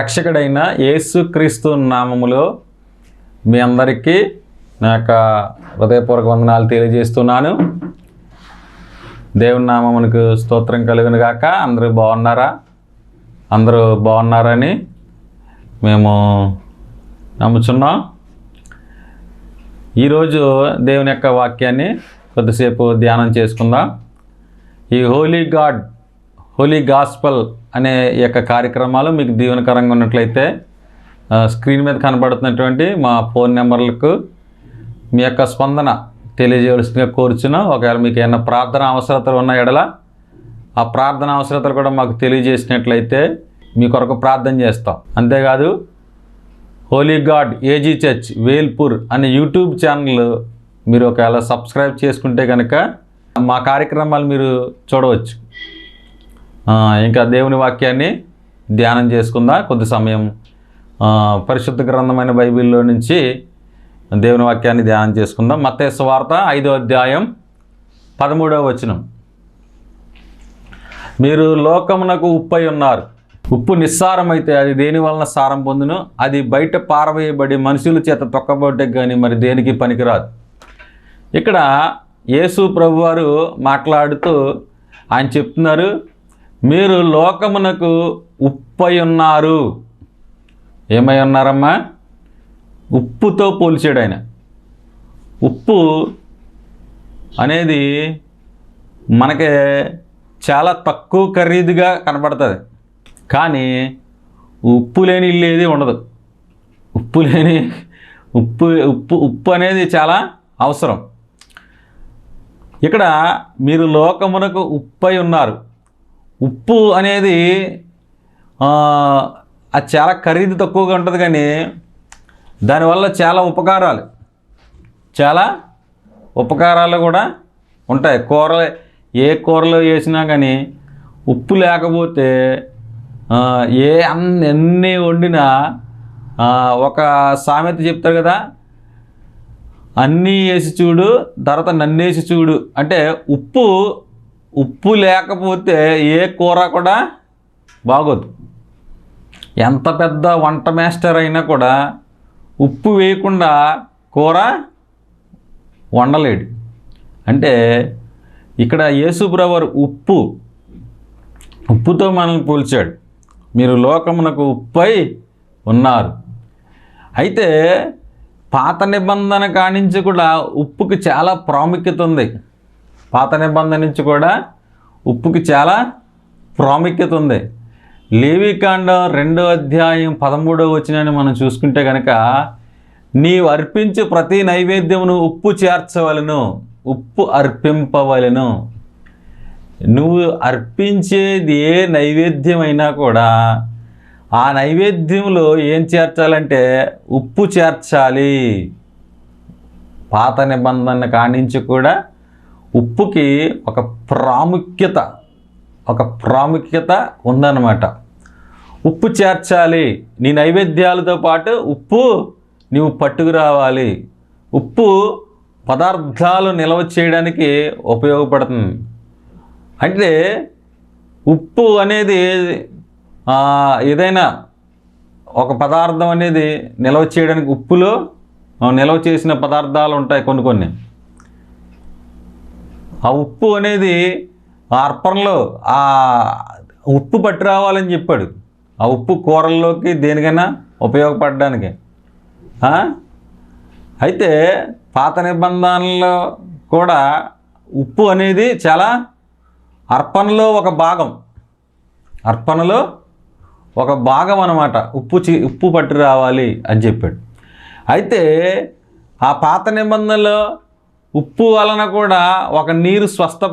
రక్షకుడైన యేసుక్రీస్తు నామములో మీ అందరికీ నా యొక్క హృదయపూర్వక వందనాలు తెలియజేస్తున్నాను. దేవుని నామమునకు స్తోత్రం కలుగును గాక. అందరూ బాగున్నారా? అందరూ బాగున్నారని మేము నమ్ముచున్నాం. ఈరోజు దేవుని యొక్క వాక్యాన్ని కొద్దిసేపు ధ్యానం చేసుకుందాం. ఈ హోలీ గాడ్ హోలీ గాస్పల్ అనే ఈ యొక్క కార్యక్రమాలు మీకు దీవెనకరంగా ఉన్నట్లయితే స్క్రీన్ మీద కనబడుతున్నటువంటి మా ఫోన్ నెంబర్లకు మీ యొక్క స్పందన తెలియజేయవలసిందిగా కోరుచున్నాం ఒకవేళ మీకు ఏమైనా ప్రార్థన అవసరతలు ఉన్న ఎడల ఆ ప్రార్థన అవసరతలు కూడా మాకు తెలియజేసినట్లయితే మీ కొరకు ప్రార్థన చేస్తాం. అంతేకాదు holy God AG church Velpur అనే యూట్యూబ్ ఛానల్ మీరు ఒకవేళ సబ్స్క్రైబ్ చేసుకుంటే కనుక మా కార్యక్రమాలు మీరు చూడవచ్చు. ఇంకా దేవుని వాక్యాన్ని ధ్యానం చేసుకుందాం? కొద్ది సమయం. పరిశుద్ధ గ్రంథమైన బైబిల్లో నుంచి దేవుని వాక్యాన్ని ధ్యానం చేసుకుందాం. మత్తే సువార్త ఐదో అధ్యాయం పదమూడవ వచనం. మీరు లోకమునకు ఉప్పై ఉన్నారు. ఉప్పు నిస్సారమైతే అది దేని వలన సారం పొందును? అది బయట పారవేయబడి మనుషుల చేత తొక్కబడ్డకు కానీ మరి దేనికి పనికిరాదు. ఇక్కడ యేసు ప్రభువారు మాట్లాడుతూ ఆయన చెప్తున్నారు మీరు లోకమునకు ఉప్పై ఉన్నారు. ఏమై ఉన్నారమ్మా? ఉప్పుతో పోల్చాడు ఆయన. ఉప్పు అనేది మనకి చాలా తక్కువ ఖరీదుగా కనపడుతుంది కానీ ఉప్పు లేని ఇల్లు ఏది ఉండదు. ఉప్పు లేని ఉప్పు ఉప్పు ఉప్పు అనేది చాలా అవసరం. ఇక్కడ మీరు లోకమునకు ఉప్పై ఉన్నారు. ఉప్పు అనేది అది చాలా ఖరీదు తక్కువగా ఉంటుంది కానీ దానివల్ల చాలా ఉపకారాలు. చాలా ఉపకారాలు కూడా ఉంటాయి. కూర ఏ కూరలో వేసినా కానీ ఉప్పు లేకపోతే ఏ అన్ని ఎన్ని వండినా ఒక సామెత చెప్తారు కదా అన్నీ వేసి చూడు తర్వాత నన్నేసి చూడు. అంటే ఉప్పు ఉప్పు లేకపోతే ఏ కూర కూడా బాగోదు. ఎంత పెద్ద వంట మాస్టర్ అయినా కూడా ఉప్పు వేయకుండా కూర వండలేడు. అంటే ఇక్కడ యేసుబ్రవర్ ఉప్పు ఉప్పుతో మనల్ని పోల్చాడు. మీరు లోకమునకు ఉప్పై ఉన్నారు. అయితే పాత నిబంధన కానించి కూడా ఉప్పుకి చాలా ప్రాముఖ్యత ఉంది. పాత నిబంధన నుంచి కూడా ఉప్పుకి చాలా ప్రాముఖ్యత ఉంది. లేవికాండం రెండో అధ్యాయం పదమూడవ వచనాన్ని మనం చూసుకుంటే కనుక నీవు అర్పించు ప్రతి నైవేద్యమును ఉప్పు చేర్చవలను ఉప్పు అర్పింపవలను. నువ్వు అర్పించేది ఏ నైవేద్యమైనా కూడా ఆ నైవేద్యంలో ఏం చేర్చాలంటే ఉప్పు చేర్చాలి. పాత నిబంధన కానించి కూడా ఉప్పుకి ఒక ప్రాముఖ్యత ఒక ప్రాముఖ్యత ఉందన్నమాట. ఉప్పు చేర్చాలి నీ నైవేద్యాలతో పాటు ఉప్పు నీవు పట్టుకురావాలి ఉప్పు పదార్థాలు నిల్వ చేయడానికి ఉపయోగపడుతుంది. అంటే ఉప్పు అనేది ఏదైనా ఒక పదార్థం అనేది నిల్వ చేయడానికి ఉప్పులో నిల్వ చేసిన పదార్థాలు ఉంటాయి కొన్ని కొన్ని. ఆ ఉప్పు అనేది ఆ అర్పణలో ఆ ఉప్పు పట్టి రావాలని చెప్పాడు. ఆ ఉప్పు కూరల్లోకి దేనికైనా ఉపయోగపడడానికి. అయితే పాత నిబంధనలో కూడా ఉప్పు అనేది చాలా అర్పణలో ఒక భాగం. అర్పణలో ఒక భాగం అనమాట ఉప్పు చి ఉప్పు పట్టి రావాలి అని చెప్పాడు. అయితే ఆ పాత నిబంధనలో ఉప్పు వలన కూడా ఒక నీరు స్వస్థ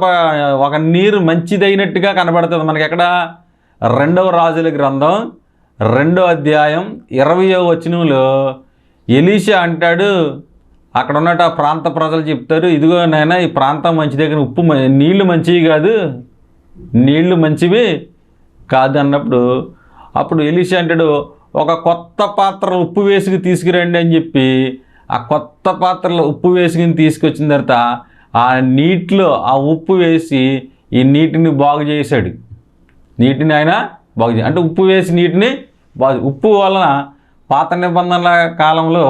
ఒక నీరు మంచిదైనట్టుగా కనబడుతుంది. మనకి ఎక్కడ? రెండవ రాజుల గ్రంథం రెండో అధ్యాయం ఇరవయో వచనంలో ఎలీషా అంటాడు అక్కడ ఉన్నట్టు ఆ ప్రాంత ప్రజలు చెప్తారు ఇదిగో నాయన ఈ ప్రాంతం మంచిదే కానీ ఉప్పు నీళ్ళు మంచివి కాదు. నీళ్ళు మంచివి కాదు అన్నప్పుడు అప్పుడు ఎలీషా అంటాడు ఒక కొత్త పాత్ర ఉప్పు వేసుకు తీసుకురండి అని చెప్పి ఆ కొత్త పాత్రలో ఉప్పు వేసుకుని తీసుకొచ్చిన తర్వాత ఆ నీటిలో ఆ ఉప్పు వేసి ఈ నీటిని బాగు చేశాడు. నీటిని ఆయన బాగు చే అంటే ఉప్పు వేసి నీటిని బాగు ఉప్పు వలన పాత నిబంధనల కాలంలో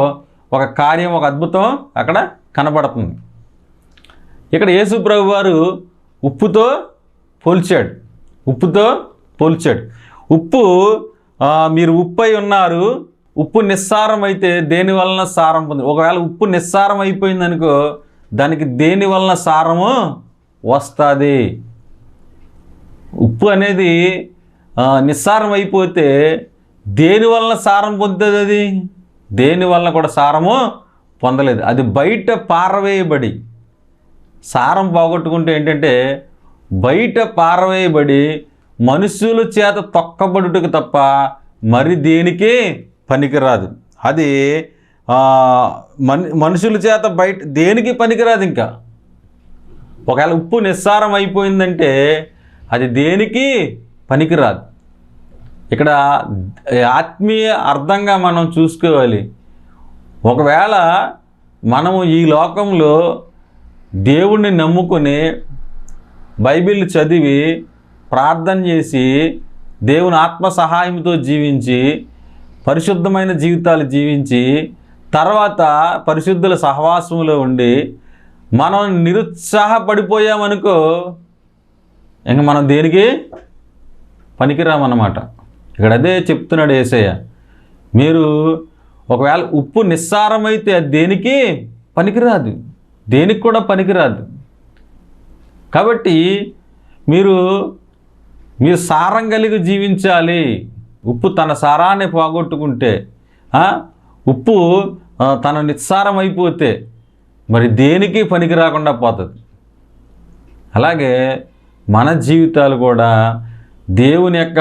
ఒక కార్యం ఒక అద్భుతం అక్కడ కనబడుతుంది. ఇక్కడ యేసు ప్రభు వారు ఉప్పుతో పోల్చాడు. ఉప్పుతో పోల్చాడు. ఉప్పు మీరు ఉప్పు అయి ఉన్నారు ఉప్పు నిస్సారం అయితే దేని వలన సారం పొంది? ఒకవేళ ఉప్పు నిస్సారం అయిపోయింది అనుకో దానికి దేని వలన సారము వస్తుంది? ఉప్పు అనేది నిస్సారం అయిపోతే దేని వలన సారం పొందుతుంది అది? దేని వలన కూడా సారము పొందలేదు. అది బయట పారవేయబడి సారం పోగొట్టుకుంటే ఏంటంటే బయట పారవేయబడి మనుషుల చేత తొక్కబడుటకు తప్ప మరి దేనికి పనికిరాదు. అది మన్ మనుషుల చేత బయట దేనికి పనికిరాదు ఇంకా? ఒకవేళ ఉప్పు నిస్సారం అయిపోయిందంటే అది దేనికి పనికిరాదు. ఇక్కడ ఆత్మీయ అర్థంగా మనం చూసుకోవాలి. ఒకవేళ మనము ఈ లోకంలో దేవుణ్ణి నమ్ముకొని బైబిల్ చదివి ప్రార్థన చేసి దేవుని ఆత్మ సహాయంతో జీవించి పరిశుద్ధమైన జీవితాలు జీవించి తర్వాత పరిశుద్ధుల సహవాసంలో ఉండి మనం నిరుత్సాహపడిపోయామనుకో ఇంక మనం దేనికి? పనికిరామన్నమాట. ఇక్కడ అదే చెప్తున్నాడు ఏసయ్య. మీరు ఒకవేళ ఉప్పు నిస్సారమైతే అది దేనికి? పనికిరాదు. దేనికి కూడా పనికిరాదు. కాబట్టి మీరు మీరు సారం కలిగి జీవించాలి. ఉప్పు తన సారాన్ని పోగొట్టుకుంటే ఉప్పు తన నిస్సారం అయిపోతే మరి దేనికి పనికి రాకుండా పోతుంది? అలాగే మన జీవితాలు కూడా దేవుని యొక్క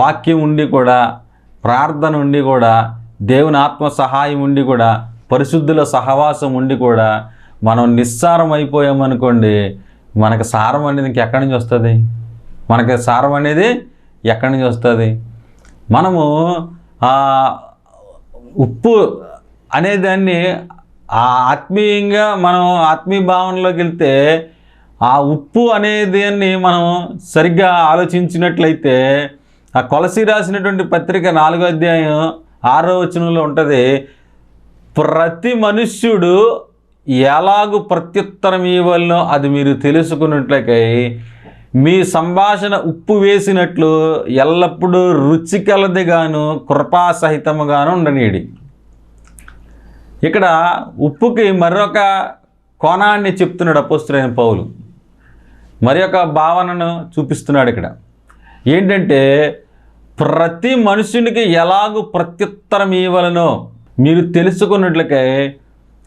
వాక్యం ఉండి కూడా ప్రార్థన ఉండి కూడా దేవుని ఆత్మ సహాయం ఉండి కూడా పరిశుద్ధుల సహవాసం ఉండి కూడా మనం నిస్సారం అయిపోయామనుకోండి మనకు సారం అనేది ఇంకెక్కడి నుంచి వస్తుంది? మనకి సారం అనేది ఎక్కడి నుంచి వస్తుంది? మనము ఉప్పు అనేదాన్ని ఆ ఆత్మీయంగా మనం ఆత్మీయ భావనలోకి వెళ్తే ఆ ఉప్పు అనేదాన్ని మనం సరిగ్గా ఆలోచించినట్లయితే ఆ కొలసి రాసినటువంటి పత్రిక నాలుగో అధ్యాయం ఆరో వచనంలో ఉంటుంది ప్రతి మనుష్యుడు ఎలాగు ప్రత్యుత్తరం ఇవ్వాలనో అది మీరు తెలుసుకున్నట్లకై మీ సంభాషణ ఉప్పు వేసినట్లు ఎల్లప్పుడూ రుచికలదిగాను కృపాసహితముగాను ఉండనీడి ఇక్కడ ఉప్పుకి మరొక కోణాన్ని చెప్తున్నాడు అపోస్తులైన పౌలు. మరి ఒక భావనను చూపిస్తున్నాడు ఇక్కడ. ఏంటంటే ప్రతి మనుషునికి ఎలాగూ ప్రత్యుత్తరం ఇవ్వలనో మీరు తెలుసుకున్నట్లకే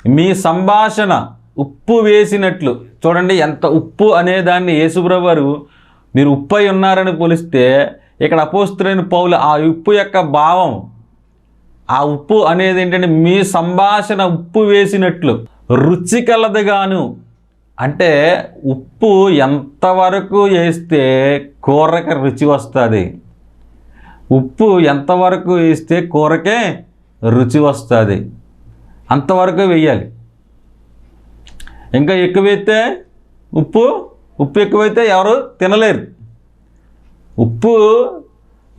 మీ సంభాషణ ఉప్పు వేసినట్లు చూడండి ఎంత ఉప్పు అనే దాన్ని యేసుప్రభు వారు మీరు ఉప్పు అయి ఉన్నారని పోలిస్తే ఇక్కడ అపోస్తులైన పౌలు ఆ ఉప్పు యొక్క భావం ఆ ఉప్పు అనేది ఏంటంటే మీ సంభాషణ ఉప్పు వేసినట్లు రుచి కలదుగాను అంటే ఉప్పు ఎంతవరకు వేస్తే కూరకి రుచి వస్తుంది? ఉప్పు ఎంతవరకు వేస్తే కూరకే రుచి వస్తుంది? అంతవరకు వేయాలి. ఇంకా ఎక్కువైతే ఉప్పు ఉప్పు ఎక్కువైతే ఎవరు తినలేరు. ఉప్పు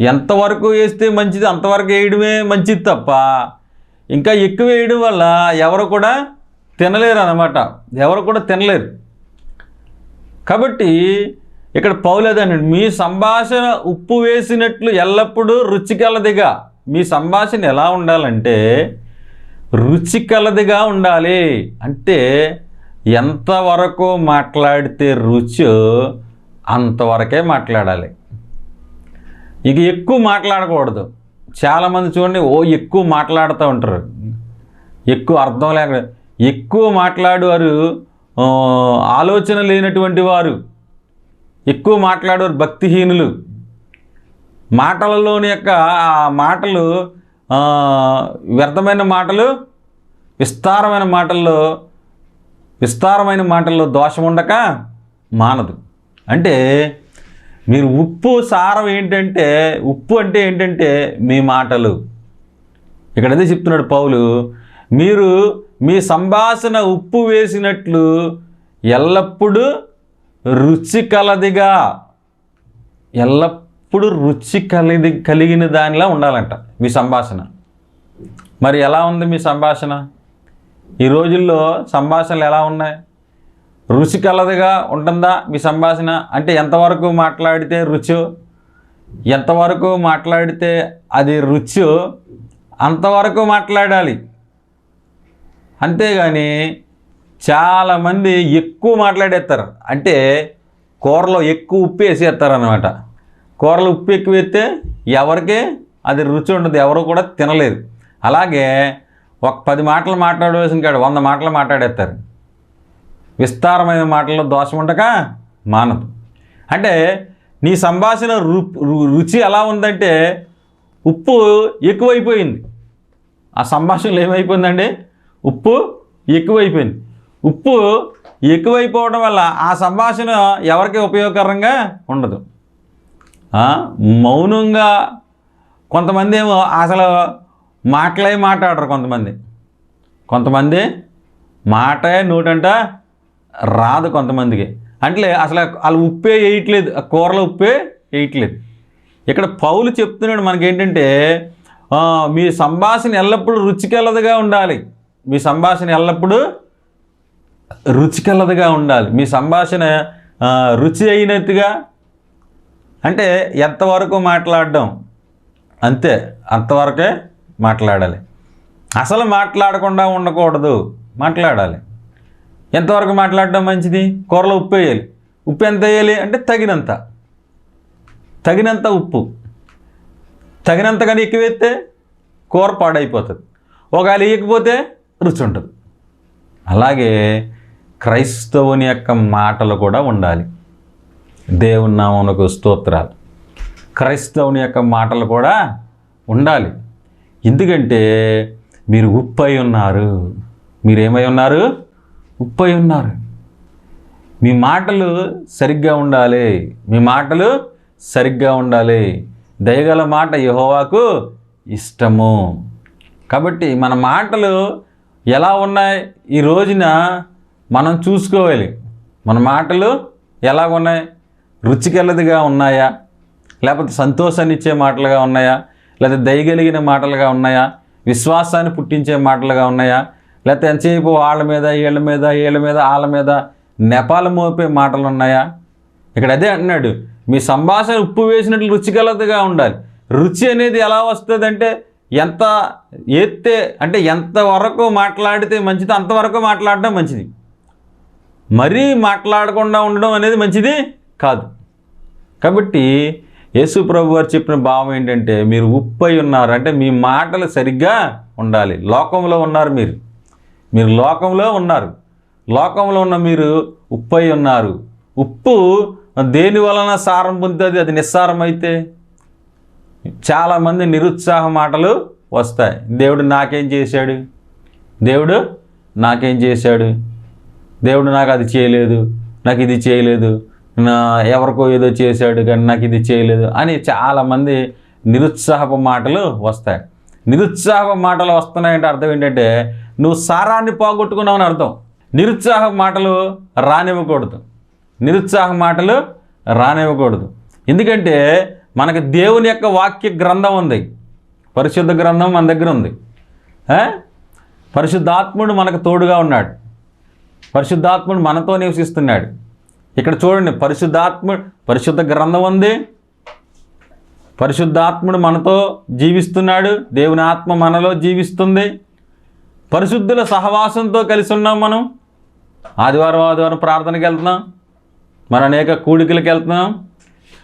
ఎంతవరకు వేస్తే మంచిది అంతవరకు వేయడమే మంచిది తప్ప ఇంకా ఎక్కువ వేయడం వల్ల ఎవరు కూడా తినలేరు అన్నమాట. ఎవరు కూడా తినలేరు. కాబట్టి ఇక్కడ పౌలేదండి మీ సంభాషణ ఉప్పు వేసినట్లు ఎల్లప్పుడూ రుచికలదిగా మీ సంభాషణ ఎలా ఉండాలంటే రుచికలదిగా ఉండాలి. అంటే ఎంతవరకు మాట్లాడితే రుచో అంతవరకే మాట్లాడాలి. ఇక ఎక్కువ మాట్లాడకూడదు. చాలామంది చూడండి ఓ ఎక్కువ మాట్లాడుతూ ఉంటారు. ఎక్కువ అర్థం లేక ఎక్కువ మాట్లాడేవారు ఆలోచన లేనటువంటి వారు. ఎక్కువ మాట్లాడేవారు భక్తిహీనులు. మాటలలోని యొక్క ఆ మాటలు వ్యర్థమైన మాటలు విస్తారమైన మాటల్లో విస్తారమైన మాటల్లో దోషం ఉండక మానదు. అంటే మీరు ఉప్పు సారం ఏంటంటే ఉప్పు అంటే ఏంటంటే మీ మాటలు. ఇక్కడ అదే చెప్తున్నాడు పౌలు మీరు మీ సంభాషణ ఉప్పు వేసినట్లు ఎల్లప్పుడూ రుచి కలదిగా. ఎల్లప్పుడూ రుచి కలిగి కలిగిన దానిలా ఉండాలంట మీ సంభాషణ. మరి ఎలా ఉంది మీ సంభాషణ? ఈ రోజుల్లో సంభాషణలు ఎలా ఉన్నాయి? రుచి కలదిగా ఉంటుందా మీ సంభాషణ? అంటే ఎంతవరకు మాట్లాడితే రుచి ఎంతవరకు మాట్లాడితే అది రుచి అంతవరకు మాట్లాడాలి. అంతేగాని చాలామంది ఎక్కువ మాట్లాడేస్తారు అంటే కూరలో ఎక్కువ ఉప్పు వేసేస్తారు అనమాట కూరలో ఉప్పు ఎక్కువ వేస్తే ఎవరికి అది రుచి ఉండదు ఎవరు కూడా తినలేదు. అలాగే ఒక పది మాటలు మాట్లాడవలసిన కాడు వంద మాటలు మాట్లాడేస్తారు. విస్తారమైన మాటల్లో దోషం ఉండక మానదు. అంటే నీ సంభాషణ రు రుచి ఎలా ఉందంటే ఉప్పు ఎక్కువైపోయింది. ఆ సంభాషణలో ఏమైపోయిందండి? ఉప్పు ఎక్కువైపోయింది. ఉప్పు ఎక్కువైపోవడం వల్ల ఆ సంభాషణ ఎవరికి ఉపయోగకరంగా ఉండదు. మౌనంగా కొంతమంది ఏమో అసలు మాటలే మాట్లాడరు కొంతమంది. కొంతమంది మాటే నోటంట రాదు కొంతమందికి. అంటే అసలు వాళ్ళు ఉప్పే వేయట్లేదు ఆ కూరలో ఉప్పే వేయట్లేదు. ఇక్కడ పౌలు చెప్తున్నాడు మనకేంటంటే మీ సంభాషణ ఎల్లప్పుడూ రుచికలదిగా ఉండాలి. మీ సంభాషణ ఎల్లప్పుడూ రుచికలదిగా ఉండాలి. మీ సంభాషణ రుచి అయినట్టుగా. అంటే ఎంతవరకు మాట్లాడడం? అంతే. అంతవరకే మాట్లాడాలి. అసలు మాట్లాడకుండా ఉండకూడదు. మాట్లాడాలి. ఎంతవరకు మాట్లాడడం మంచిది? కూరలో ఉప్పు వేయాలి. ఉప్పు ఎంత వేయాలి అంటే తగినంత. తగినంత ఉప్పు. తగినంత కానీ ఎక్కువ వేస్తే కూర పాడైపోతుంది. ఒకవేళ వేయకపోతే రుచి ఉంటుంది అలాగే క్రైస్తవుని యొక్క మాటలు కూడా ఉండాలి. దేవుని నామమునకు స్తోత్రాలు. క్రైస్తవుని యొక్క మాటలు కూడా ఉండాలి. ఎందుకంటే మీరు ఉప్పై ఉన్నారు. మీరేమై ఉన్నారు? ఉప్పై ఉన్నారు. మీ మాటలు సరిగ్గా ఉండాలి. మీ మాటలు సరిగ్గా ఉండాలి. దయగల మాట యహోవాకు ఇష్టము. కాబట్టి మన మాటలు ఎలా ఉన్నాయి? ఈ రోజున మనం చూసుకోవాలి. మన మాటలు ఎలా ఉన్నాయి? రుచికెల్లదిగా ఉన్నాయా? లేకపోతే సంతోషాన్ని ఇచ్చే మాటలుగా ఉన్నాయా? లేకపోతే దయగలిగిన మాటలుగా ఉన్నాయా? విశ్వాసాన్ని పుట్టించే మాటలుగా ఉన్నాయా? లేకపోతే ఎంతసేపు వాళ్ళ మీద వీళ్ళ మీద వీళ్ళ మీద వాళ్ళ మీద నెపాలు మోపే మాటలు ఉన్నాయా? ఇక్కడ అదే అంటున్నాడు. మీ సంభాషణ ఉప్పు వేసినట్లు రుచిగలదిగా ఉండాలి. రుచి అనేది ఎలా వస్తుంది అంటే ఎంత ఎత్తే అంటే ఎంతవరకు మాట్లాడితే మంచిదో అంతవరకు మాట్లాడడం మంచిది. మరీ మాట్లాడకుండా ఉండడం అనేది మంచిది కాదు. కాబట్టి యేసు ప్రభు వారు చెప్పిన భావం ఏంటంటే మీరు ఉప్పై ఉన్నారు. అంటే మీ మాటలు సరిగ్గా ఉండాలి. లోకంలో ఉన్నారు మీరు. మీరు లోకంలో ఉన్నారు. లోకంలో ఉన్న మీరు ఉప్పై ఉన్నారు. ఉప్పు దేని వలన సారం పొందుతుంది? అది నిస్సారం అయితే చాలామంది నిరుత్సాహ మాటలు వస్తాయి. దేవుడు నాకేం చేశాడు? దేవుడు నాకేం చేశాడు? దేవుడు నాకు అది చేయలేదు. నాకు ఇది చేయలేదు. ఎవరికో ఏదో చేశాడు కానీ నాకు ఇది చేయలేదు అని చాలామంది నిరుత్సాహపు మాటలు వస్తాయి. నిరుత్సాహపు మాటలు వస్తున్నాయంటే అర్థం ఏంటంటే నువ్వు సారాన్ని పోగొట్టుకున్నావు అని అర్థం. నిరుత్సాహ మాటలు రానివ్వకూడదు. నిరుత్సాహ మాటలు రానివ్వకూడదు. ఎందుకంటే మనకు దేవుని యొక్క వాక్య గ్రంథం ఉంది. పరిశుద్ధ గ్రంథం మన దగ్గర ఉంది. పరిశుద్ధాత్ముడు మనకు తోడుగా ఉన్నాడు. పరిశుద్ధాత్ముడు మనతో నివసిస్తున్నాడు. ఇక్కడ చూడండి పరిశుద్ధాత్ముడు పరిశుద్ధ గ్రంథం ఉంది. పరిశుద్ధాత్ముడు మనతో జీవిస్తున్నాడు. దేవుని ఆత్మ మనలో జీవిస్తుంది. పరిశుద్ధుల సహవాసంతో కలిసి ఉన్నాం మనం. ఆదివారం ఆదివారం ప్రార్థనకి వెళ్తున్నాం. మన అనేక కూడికలకు వెళ్తున్నాం.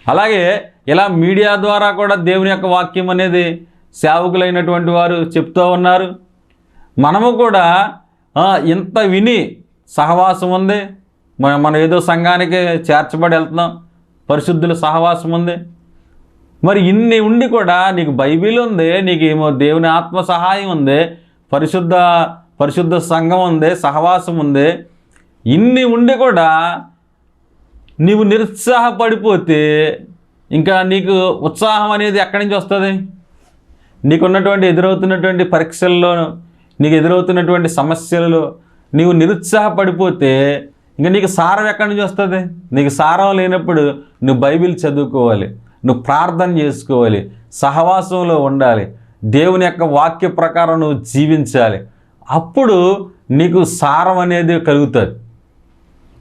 అలాగే ఇలా మీడియా ద్వారా కూడా దేవుని యొక్క వాక్యం అనేది సేవకులైనటువంటి వారు చెప్తూ ఉన్నారు. మనము కూడా ఇంత విని సహవాసం ఉంది. మన- మనం ఏదో సంఘానికి చేర్చబడి వెళ్తున్నాం. పరిశుద్ధుల సహవాసం ఉంది. మరి ఇన్ని ఉండి కూడా నీకు బైబిల్ ఉంది నీకు ఏమో దేవుని ఆత్మ సహాయం ఉంది పరిశుద్ధ పరిశుద్ధ సంఘం ఉంది సహవాసం ఉంది. ఇన్ని ఉండి కూడా నీవు నిరుత్సాహపడిపోతే ఇంకా నీకు ఉత్సాహం అనేది ఎక్కడి నుంచి వస్తుంది? నీకున్నటువంటి ఎదురవుతున్నటువంటి పరీక్షల్లో నీకు ఎదురవుతున్నటువంటి సమస్యలలో నీవు నిరుత్సాహపడిపోతే ఇంకా నీకు సారం ఎక్కడి నుంచి వస్తుంది? నీకు సారం లేనప్పుడు నువ్వు బైబిల్ చదువుకోవాలి నువ్వు ప్రార్థన చేసుకోవాలి సహవాసంలో ఉండాలి దేవుని యొక్క వాక్య ప్రకారం నువ్వు జీవించాలి. అప్పుడు నీకు సారం అనేది కలుగుతుంది.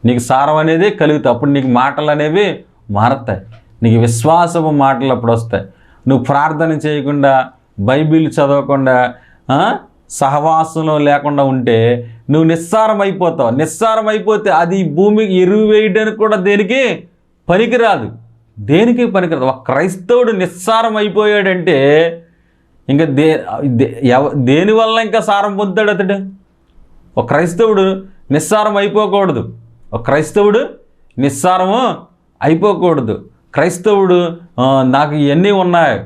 నీకు సారం అనేది కలుగుతుంది. అప్పుడు నీకు మాటలు అనేవి మారతాయి. నీకు విశ్వాసపు మాటలు అప్పుడు వస్తాయి. నువ్వు ప్రార్థన చేయకుండా బైబిల్ చదవకుండా సహవాసంలో లేకుండా ఉంటే నువ్వు నిస్సారం అయిపోతావు నిస్సారం అయిపోతే అది భూమికి ఎరువు వేయడానికి కూడా దేనికి? పనికిరాదు. దేనికి పనికిరాదు? ఒక క్రైస్తవుడు నిస్సారం అయిపోయాడంటే ఇంకా దే దే- ఎవ- దేనివల్ల ఇంకా సారం పొందుతాడు అతడు? ఒక క్రైస్తవుడు నిస్సారం అయిపోకూడదు ఒక క్రైస్తవుడు నిస్సారము అయిపోకూడదు. క్రైస్తవుడు నాకు ఇవన్నీ ఉన్నాయి.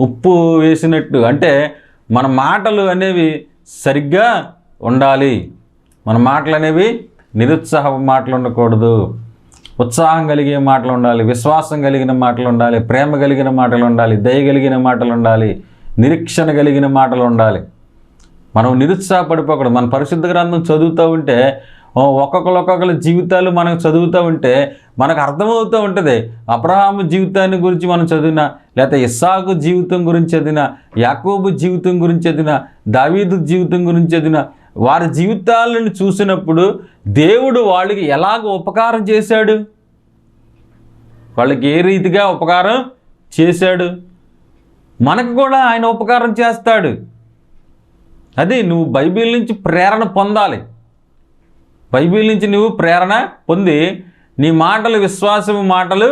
ఉప్పు వేసినట్టు. అంటే మన మాటలు అనేవి సరిగ్గా ఉండాలి. మన మాటలు అనేవి నిరుత్సాహ మాటలు ఉండకూడదు. ఉత్సాహం కలిగే మాటలు ఉండాలి. విశ్వాసం కలిగిన మాటలు ఉండాలి. ప్రేమ కలిగిన మాటలు ఉండాలి. దయ కలిగిన మాటలు ఉండాలి. నిరీక్షణ కలిగిన మాటలు ఉండాలి. మనం నిరుత్సాహపడిపోకూడదు. మన పరిశుద్ధ గ్రంథం చదువుతూ ఉంటే ఒక్కొక్కరు ఒక్కొక్కరి జీవితాలు మనం చదువుతూ ఉంటే మనకు అర్థమవుతూ ఉంటుంది. అబ్రహాము జీవితాన్ని గురించి మనం చదివినా లేకపోతే ఇస్సాకు జీవితం గురించి చదివినా యాకోబు జీవితం గురించి చదివినా దావీదు జీవితం గురించి చదివినా వారి జీవితాలను చూసినప్పుడు దేవుడు వాళ్ళకి ఎలాగ ఉపకారం చేశాడు? వాళ్ళకి ఏ రీతిగా ఉపకారం చేశాడు? మనకు కూడా ఆయన ఉపకారం చేస్తాడు. అది నువ్వు బైబిల్ నుంచి ప్రేరణ పొందాలి. బైబిల్ నుంచి నువ్వు ప్రేరణ పొంది నీ మాటలు విశ్వాసము మాటలు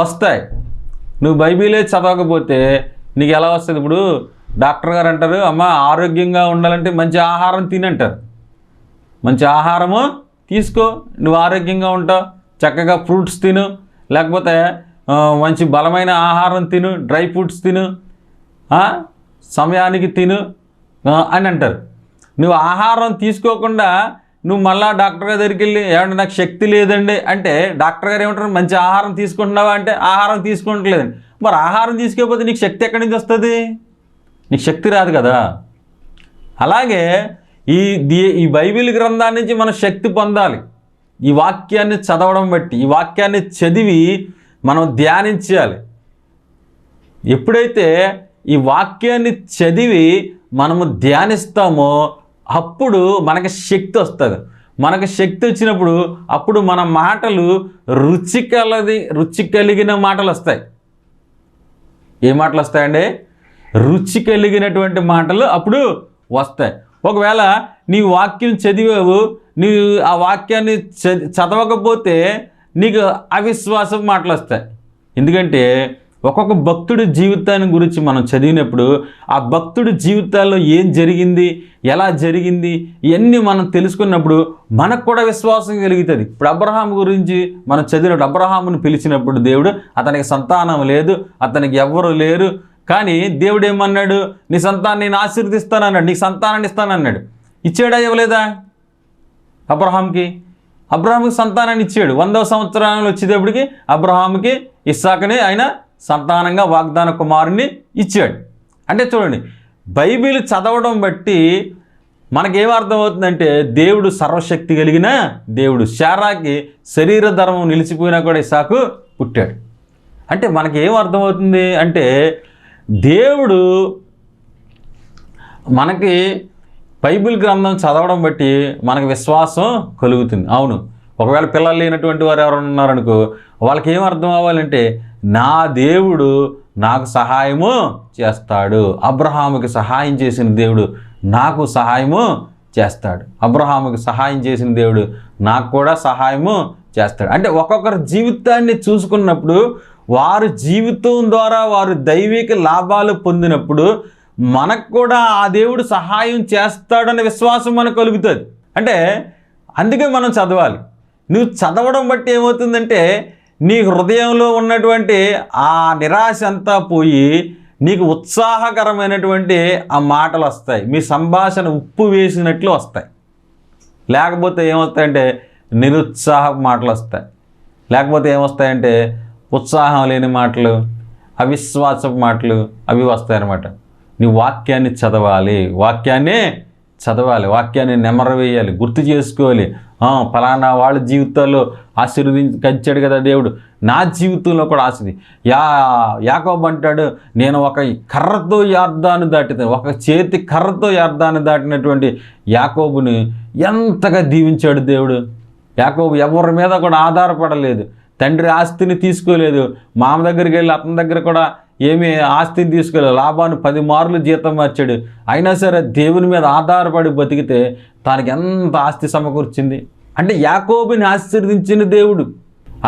వస్తాయి. నువ్వు బైబిలే చదవకపోతే నీకు ఎలా వస్తుంది? ఇప్పుడు డాక్టర్ గారు అంటారు అమ్మ ఆరోగ్యంగా ఉండాలంటే మంచి ఆహారం తినంటారు. మంచి ఆహారము తీసుకో. నువ్వు ఆరోగ్యంగా ఉంటావు చక్కగా ఫ్రూట్స్ తిను. లేకపోతే మంచి బలమైన ఆహారం తిను డ్రై ఫ్రూట్స్ తిను సమయానికి తిను అని అంటారు. నువ్వు ఆహారం తీసుకోకుండా నువ్వు మళ్ళా డాక్టర్ గారి దగ్గరికి వెళ్ళి ఏమంటే నాకు శక్తి లేదండి. అంటే డాక్టర్ గారు ఏమంటారు? మంచి ఆహారం తీసుకుంటున్నావా? అంటే ఆహారం తీసుకుంటలేదండి మరి ఆహారం తీసుకోకపోతే నీకు శక్తి ఎక్కడి నుంచి వస్తుంది? నీకు శక్తి రాదు కదా. అలాగే ఈ ఈ బైబిల్ గ్రంథాన్ని నుంచి మనం శక్తి పొందాలి. ఈ వాక్యాన్ని చదవడం బట్టి ఈ వాక్యాన్ని చదివి మనం ధ్యానించాలి. ఎప్పుడైతే ఈ వాక్యాన్ని చదివి మనము ధ్యానిస్తామో అప్పుడు మనకి శక్తి వస్తుంది. మనకు శక్తి వచ్చినప్పుడు అప్పుడు మన మాటలు రుచి కలది రుచి కలిగిన మాటలు వస్తాయి. ఏ మాటలు వస్తాయండి? రుచి కలిగినటువంటి మాటలు అప్పుడు వస్తాయి. ఒకవేళ నీ వాక్యం చదివావు నీ ఆ వాక్యాన్ని చదవకపోతే నీకు అవిశ్వాసం మాటలు వస్తాయి. ఎందుకంటే ఒక్కొక్క భక్తుడి జీవితాన్ని గురించి మనం చదివినప్పుడు ఆ భక్తుడి జీవితాల్లో ఏం జరిగింది ఎలా జరిగింది ఇవన్నీ మనం తెలుసుకున్నప్పుడు మనకు కూడా విశ్వాసం కలుగుతుంది. ఇప్పుడు అబ్రహాం గురించి మనం చదివినప్పుడు అబ్రహామును పిలిచినప్పుడు దేవుడు అతనికి సంతానం లేదు అతనికి ఎవ్వరు లేరు కానీ దేవుడు ఏమన్నాడు? నీ సంతానం నేను ఆశీర్దిస్తానన్నాడు నీకు సంతానాన్ని ఇస్తానన్నాడు. ఇచ్చాడా ఇవ్వలేదా? అబ్రహాంకి అబ్రహాంకి సంతానాన్ని ఇచ్చాడు. వందవ సంవత్సరాలు వచ్చేటప్పటికి అబ్రహాంకి ఇస్సాకనే ఆయన సంతానంగా వాగ్దాన కుమారుని ఇచ్చాడు. అంటే చూడండి బైబిల్ చదవడం బట్టి మనకేం అర్థమవుతుందంటే దేవుడు సర్వశక్తి కలిగిన దేవుడు. శారాకి శరీర ధర్మం నిలిచిపోయినా కూడా ఇసాకు పుట్టాడు. అంటే మనకేం అర్థమవుతుంది అంటే దేవుడు మనకి బైబిల్ గ్రంథం చదవడం బట్టి మనకు విశ్వాసం కలుగుతుంది. అవును. ఒకవేళ పిల్లలు లేనటువంటి వారు ఎవరైనా ఉన్నారనుకో వాళ్ళకి ఏం అర్థం అవ్వాలంటే నా దేవుడు నాకు సహాయము చేస్తాడు. అబ్రహాముకి సహాయం చేసిన దేవుడు నాకు సహాయము చేస్తాడు. అబ్రహాముకి సహాయం చేసిన దేవుడు నాకు కూడా సహాయము చేస్తాడు. అంటే ఒక్కొక్కరి జీవితాన్ని చూసుకున్నప్పుడు వారు జీవితం ద్వారా వారు దైవిక లాభాలు పొందినప్పుడు మనకు కూడా ఆ దేవుడు సహాయం చేస్తాడనే విశ్వాసం మనకు కలుగుతుంది. అంటే అందుకే మనం చదవాలి. నువ్వు చదవడం బట్టి ఏమవుతుందంటే నీ హృదయంలో ఉన్నటువంటి ఆ నిరాశ అంతా పోయి నీకు ఉత్సాహకరమైనటువంటి ఆ మాటలు వస్తాయి. మీ సంభాషణ ఉప్పు వేసినట్లు వస్తాయి. లేకపోతే ఏమొస్తాయంటే నిరుత్సాహ మాటలు వస్తాయి. లేకపోతే ఏమొస్తాయంటే ఉత్సాహం లేని మాటలు అవిశ్వాసపు మాటలు అవి వస్తాయన్నమాట. నీ వాక్యాన్ని చదవాలి. వాక్యాన్ని చదవాలి. వాక్యాన్ని నెమరవేయాలి. గుర్తు చేసుకోవాలి. ఫలానా వాళ్ళ జీవితాల్లో ఆశీర్వదించాడు కదా దేవుడు. నా జీవితంలో కూడా ఆశది యా యాకోబ అంటాడు నేను ఒక కర్రతో యార్దాను దాటితే ఒక చేతి కర్రతో యార్దాను దాటినటువంటి యాకోబుని ఎంతగా దీవించాడు దేవుడు. యాకోబు ఎవరి మీద కూడా ఆధారపడలేదు. తండ్రి ఆస్తిని తీసుకోలేదు. మామ దగ్గరికి వెళ్ళి అతని దగ్గర కూడా ఏమి ఆస్తిని తీసుకెళ్ళి లాభాన్ని పది మార్లు జీతం మార్చాడు అయినా సరే దేవుని మీద ఆధారపడి బతికితే తనకి ఎంత ఆస్తి సమకూర్చింది? అంటే యాకోబుని ఆశీర్వదించిన దేవుడు.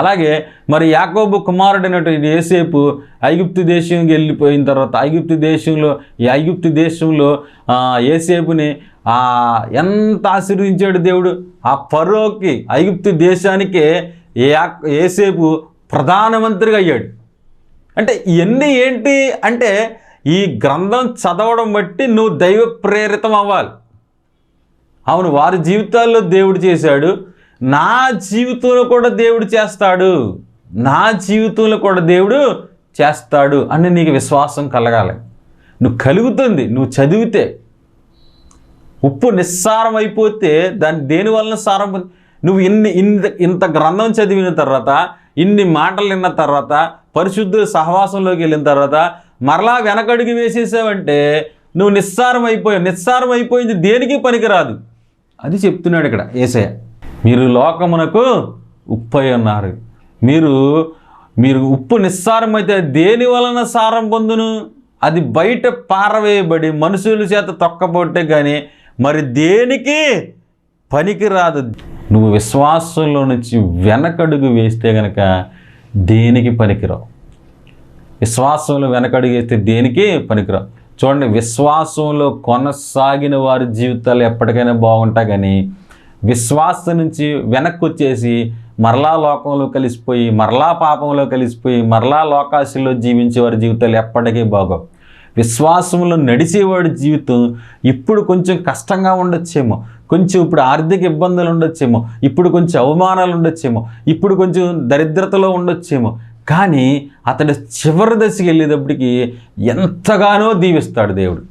అలాగే మరి యాకోబు కుమారుడైనటువంటి ఏసేపు ఐగుప్తు దేశంకి వెళ్ళిపోయిన తర్వాత ఐగుప్తు దేశంలో ఈ ఐగుప్తు దేశంలో ఏసేపుని ఎంత ఆశీర్వదించాడు దేవుడు? ఆ ఫరోకి ఐగుప్తు దేశానికే యా ఏసేపు ప్రధానమంత్రిగా అయ్యాడు. అంటే ఇవన్నీ ఏంటి అంటే ఈ గ్రంథం చదవడం బట్టి నువ్వు దైవ ప్రేరితం అవ్వాలి. అవును వారి జీవితాల్లో దేవుడు చేశాడు. నా జీవితంలో కూడా దేవుడు చేస్తాడు. నా జీవితంలో కూడా దేవుడు చేస్తాడు అని నీకు విశ్వాసం కలగాలి. నువ్వు కలుగుతుంది నువ్వు చదివితే. ఉప్పు నిస్సారం అయిపోతే దాని దేనివలన సారం నువ్వు ఇన్ని ఇంత ఇంత గ్రంథం చదివిన తర్వాత ఇన్ని మాటలు విన్న తర్వాత పరిశుద్ధుల సహవాసంలోకి వెళ్ళిన తర్వాత మరలా వెనకడుగు వేసేసావంటే నువ్వు నిస్సారం అయిపోయావు నిస్సారం అయిపోయింది దేనికి పనికిరాదు? అది చెప్తున్నాడు ఇక్కడ ఏసయ మీరు లోకమునకు ఉప్పై ఉన్నారు. మీరు మీరు ఉప్పు నిస్సారం అయితే దేని వలన సారం పొందును? అది బయట పారవేయబడి మనుషుల చేత తొక్కబొట్టే కానీ మరి దేనికి పనికిరాదు? నువ్వు విశ్వాసంలో నుంచి వెనకడుగు వేస్తే గనక దేనికి పనికిరావు? విశ్వాసంలో వెనకడుగేస్తే దేనికి పనికిరావు? చూడండి విశ్వాసంలో కొనసాగిన వారి జీవితాలు ఎప్పటికైనా బాగుంటాయి కానీ విశ్వాసం నుంచి వెనక్కి వచ్చేసి మరలా లోకంలో కలిసిపోయి మరలా పాపంలో కలిసిపోయి మరలా లోకాశల్లో జీవించే వారి జీవితాలు ఎప్పటికీ బాగోవు. విశ్వాసంలో నడిచేవాడి జీవితం ఇప్పుడు కొంచెం కష్టంగా ఉండొచ్చేమో. కొంచెం ఇప్పుడు ఆర్థిక ఇబ్బందులు ఉండొచ్చేమో ఇప్పుడు కొంచెం అవమానాలు ఉండొచ్చేమో ఇప్పుడు కొంచెం దరిద్రతలో ఉండొచ్చేమో కానీ అతడు చివరి దశకి వెళ్ళేటప్పటికి ఎంతగానో దీవిస్తాడు దేవుడు.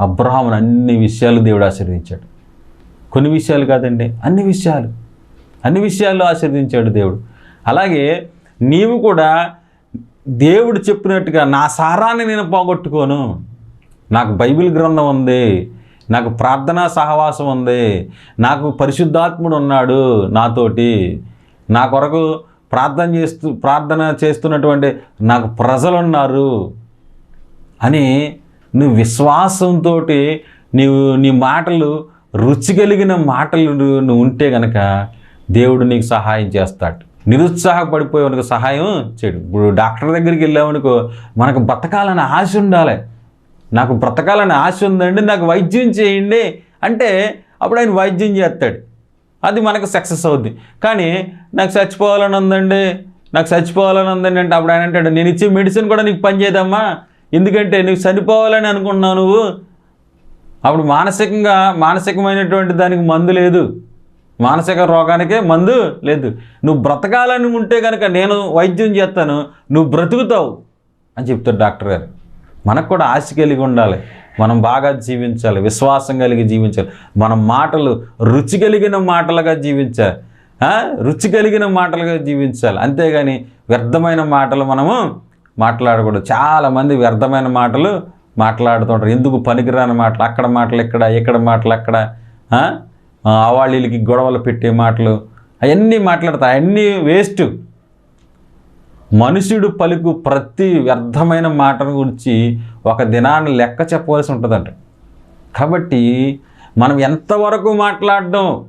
అబ్రహామును అన్ని విషయాలు దేవుడు ఆశీర్వదించాడు. కొన్ని విషయాలు కాదండి అన్ని విషయాలు. అన్ని విషయాల్లో ఆశీర్వదించాడు దేవుడు. అలాగే నీవు కూడా దేవుడు చెప్పినట్టుగా నా సారాన్ని నేను పోగొట్టుకోను. నాకు బైబిల్ గ్రంథం ఉంది. నాకు ప్రార్థనా సహవాసం ఉంది. నాకు పరిశుద్ధాత్ముడు ఉన్నాడు నాతోటి. నా కొరకు ప్రార్థన చేస్తూ ప్రార్థన చేస్తున్నటువంటి నాకు ప్రజలు ఉన్నారు అని నువ్వు విశ్వాసంతో నీవు నీ మాటలు రుచి కలిగిన మాటలు నువ్వు నువ్వు ఉంటే గనక దేవుడు నీకు సహాయం చేస్తాడు. నిరుత్సాహపడిపోయేవానికి సహాయం చేయడు. ఇప్పుడు డాక్టర్ దగ్గరికి వెళ్ళామనుకో మనకు బతకాలని ఆశ ఉండాలి. నాకు బ్రతకాలని ఆశ ఉందండి నాకు వైద్యం చేయండి అంటే అప్పుడు ఆయన వైద్యం చేస్తాడు. అది మనకు సక్సెస్ అవుద్ది. కానీ నాకు చచ్చిపోవాలని ఉందండి నాకు చచ్చిపోవాలని ఉందండి అంటే అప్పుడు ఆయన అంటాడు నేను ఇచ్చే మెడిసిన్ కూడా నీకు పనిచేయదమ్మా ఎందుకంటే నువ్వు చనిపోవాలని అనుకుంటున్నావు నువ్వు. అప్పుడు మానసికంగా మానసికమైనటువంటి దానికి మందు లేదు. మానసిక రోగానికే మందు లేదు. నువ్వు బ్రతకాలని ఉంటే కనుక నేను వైద్యం చేస్తాను నువ్వు బ్రతుకుతావు అని చెప్తాడు డాక్టర్ గారు. మనకు కూడా ఆశ కలిగి ఉండాలి. మనం బాగా జీవించాలి విశ్వాసం కలిగి జీవించాలి. మన మాటలు రుచి కలిగిన మాటలుగా జీవించాలి. రుచి కలిగిన మాటలుగా జీవించాలి. అంతేగాని వ్యర్థమైన మాటలు మనము మాట్లాడకూడదు. చాలామంది వ్యర్థమైన మాటలు మాట్లాడుతుంటారు ఎందుకు పనికిరాని మాటలు? అక్కడ మాటలు ఇక్కడ ఇక్కడ మాటలు అక్కడ. ఆ? గొడవలు పెట్టే మాటలు. అవన్నీ మాట్లాడతాయి. అవన్నీ వేస్ట్. మనుషుడు పలుకు ప్రతి వ్యర్థమైన మాటను గురించి ఒక దినాన్ని లెక్క చెప్పవలసి ఉంటుందంట. కాబట్టి మనం ఎంతవరకు మాట్లాడడం?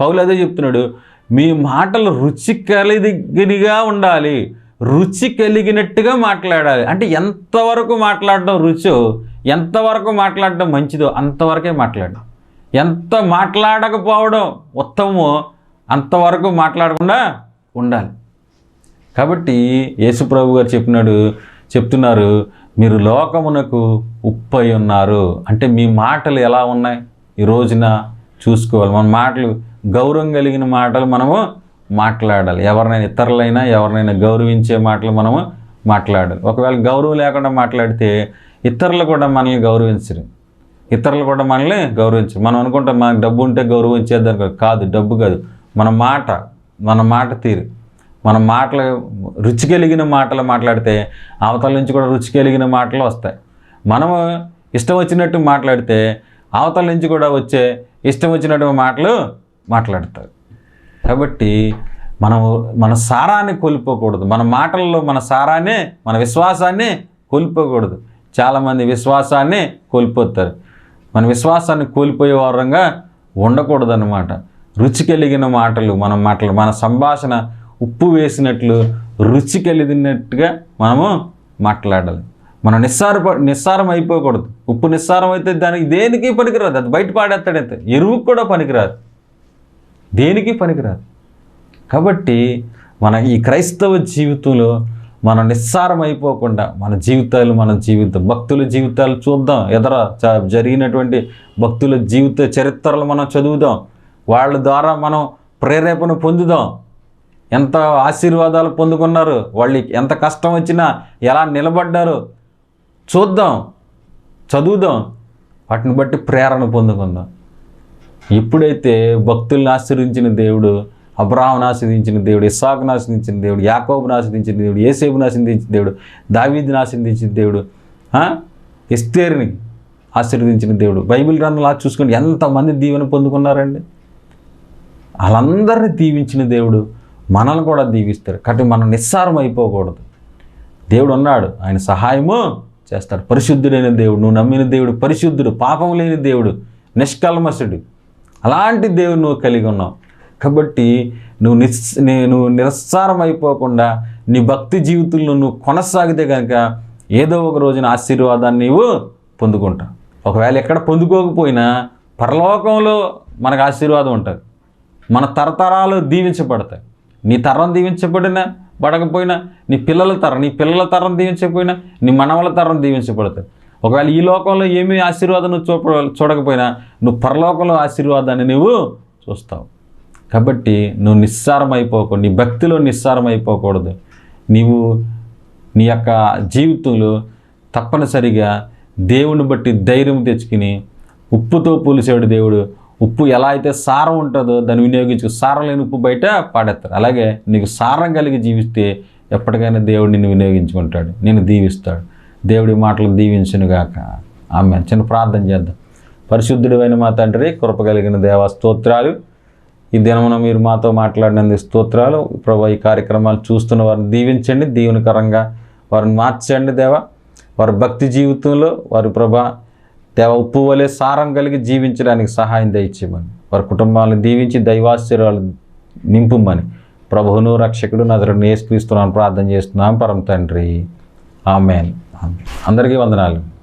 పౌలు అదే చెప్తున్నాడు మీ మాటలు రుచి కలిగినగా ఉండాలి రుచి కలిగినట్టుగా మాట్లాడాలి. అంటే ఎంతవరకు మాట్లాడడం రుచో ఎంతవరకు మాట్లాడడం మంచిదో అంతవరకే మాట్లాడడం. ఎంత మాట్లాడకపోవడం ఉత్తమమో అంతవరకు మాట్లాడకుండా ఉండాలి. కాబట్టి యేసుప్రభు గారు చెప్పినాడు చెప్తున్నారు మీరు లోకమునకు ఉప్పై ఉన్నారు. అంటే మీ మాటలు ఎలా ఉన్నాయి? ఈ రోజున చూసుకోవాలి. మన మాటలు గౌరవం కలిగిన మాటలు మనము మాట్లాడాలి. ఎవరినైనా ఇతరులైనా ఎవరినైనా గౌరవించే మాటలు మనము మాట్లాడాలి. ఒకవేళ గౌరవం లేకుండా మాట్లాడితే ఇతరులు కూడా మనల్ని గౌరవించరు. ఇతరులు కూడా మనల్ని గౌరవించరు. మనం అనుకుంటాం మనకు డబ్బు ఉంటే గౌరవించేద్దాం కాదు డబ్బు కాదు. మన మాట మన మాట తీరు. మనం మాటలు రుచి కలిగిన మాటలు మాట్లాడితే అవతల నుంచి కూడా రుచి కలిగిన మాటలు వస్తాయి. మనము ఇష్టం వచ్చినట్టు మాట్లాడితే అవతల నుంచి కూడా వచ్చే ఇష్టం వచ్చినట్టు మాటలు మాట్లాడతారు. కాబట్టి మనం మన సారాన్ని కోల్పోకూడదు. మన మాటల్లో మన సారాన్ని మన విశ్వాసాన్ని కోల్పోకూడదు. చాలామంది విశ్వాసాన్ని కోల్పోతారు. మన విశ్వాసాన్ని కోల్పోయే వారంగా ఉండకూడదు అనమాట రుచి కలిగిన మాటలు మన మాటలు మన సంభాషణ ఉప్పు వేసినట్లు రుచి కలిగినట్టుగా మనము మాట్లాడాలి. మనం నిస్సార నిస్సారం అయిపోకూడదు. ఉప్పు నిస్సారం అయితే దానికి దేనికి పనికిరాదు? అది బయట పాడేస్తాడైతే. ఎరువుకు కూడా పనికిరాదు. దేనికి పనికిరాదు? కాబట్టి మన ఈ క్రైస్తవ జీవితంలో మనం నిస్సారం అయిపోకుండా మన జీవితాలు మన జీవితం భక్తుల జీవితాలు చూద్దాం. ఎదర జరిగినటువంటి భక్తుల జీవిత చరిత్రలు మనం చదువుదాం. వాళ్ళ ద్వారా మనం ప్రేరేపణ పొందుదాం. ఎంత ఆశీర్వాదాలు పొందుకున్నారు? వాళ్ళు ఎంత కష్టం వచ్చినా ఎలా నిలబడ్డారు? చూద్దాం చదువుదాం. వాటిని బట్టి ప్రేరణ పొందుకుందాం. ఎప్పుడైతే భక్తుల్ని ఆశీర్వించిన దేవుడు అబ్రాహ్మను ఆశ్రయించిన దేవుడు ఇస్సాకును ఆశ్రయించిన దేవుడు యాకోబును ఆశ్రయించిన దేవుడు ఏసేబును ఆశ్రయించిన దేవుడు దావీదిని ఆశ్రయించిన దేవుడు ఇస్తేర్ని ఆశీర్వదించిన దేవుడు. బైబిల్ గ్రంథంలో చూసుకుని చూసుకుంటే ఎంతమంది దీవెన పొందుకున్నారండి? వాళ్ళందరినీ దీవించిన దేవుడు. మనల్ని కూడా దీవిస్తాడు. కాబట్టి మనం నిస్సారం అయిపోకూడదు. దేవుడు ఉన్నాడు ఆయన సహాయము చేస్తాడు. పరిశుద్ధుడైన దేవుడు నువ్వు నమ్మిన దేవుడు పరిశుద్ధుడు పాపం లేని దేవుడు నిష్కల్మసుడు అలాంటి దేవుడు నువ్వు కలిగి ఉన్నావు. కాబట్టి నువ్వు నిస్ నేను నువ్వు నిరస్సారం అయిపోకుండా నీ భక్తి జీవితంలో నువ్వు కొనసాగితే కనుక ఏదో ఒక రోజున ఆశీర్వాదాన్ని నీవు పొందుకుంటావు. ఒకవేళ ఎక్కడ పొందుకోకపోయినా పరలోకంలో మనకు ఆశీర్వాదం ఉంటుంది. మన తరతరాలు దీవించబడతాయి. నీ తరం దీవించబడినా పడకపోయినా నీ పిల్లల తరం నీ పిల్లల తరం దీవించకపోయినా నీ మనవల తరం దీవించబడతాయి. ఒకవేళ ఈ లోకంలో ఏమీ ఆశీర్వాదం నువ్వు చూప చూడకపోయినా నువ్వు పరలోకంలో ఆశీర్వాదాన్ని నువ్వు చూస్తావు. కాబట్టి నువ్వు నిస్సారం అయిపోకూడదు నీ భక్తిలో నిస్సారం అయిపోకూడదు నీవు నీ యొక్క జీవితంలో తప్పనిసరిగా దేవుని బట్టి ధైర్యం తెచ్చుకుని ఉప్పుతో పులిసాడు దేవుడు ఉప్పు ఎలా అయితే సారం ఉంటుందో దాన్ని వినియోగించు సారం లేని ఉప్పు బయట పాడేస్తారు. అలాగే నీకు సారం కలిగి జీవిస్తే ఎప్పటికైనా దేవుడు నిన్ను వినియోగించుకుంటాడు నేను దీవిస్తాడు. దేవుడి మాటలు దీవించునుగాక ఆమె చిన్న ప్రార్థన చేద్దాం. పరిశుద్ధుడైన మా తండ్రి కృప కలిగిన దేవ స్తోత్రాలు. ఈ దినమున మీరు మాతో మాట్లాడినందుకు స్తోత్రాలు. ప్రభు ఈ కార్యక్రమాలు చూస్తున్న వారిని దీవించండి దీవెనకరంగా వారిని మార్చండి దేవ. వారి భక్తి జీవితంలో వారి ప్రభా దేవ ఉప్పు వలె సారం కలిగి జీవించడానికి సహాయం దయచేయమని. వారి కుటుంబాలను దీవించి దైవాశ్చర్యాలు నింపుమని. ప్రభువును రక్షకుడు నజరుని నేర్పిస్తున్నాను ప్రార్థన చేస్తున్నాం. పరం తండ్రి. ఆమెన్. అందరికీ వందనాలు.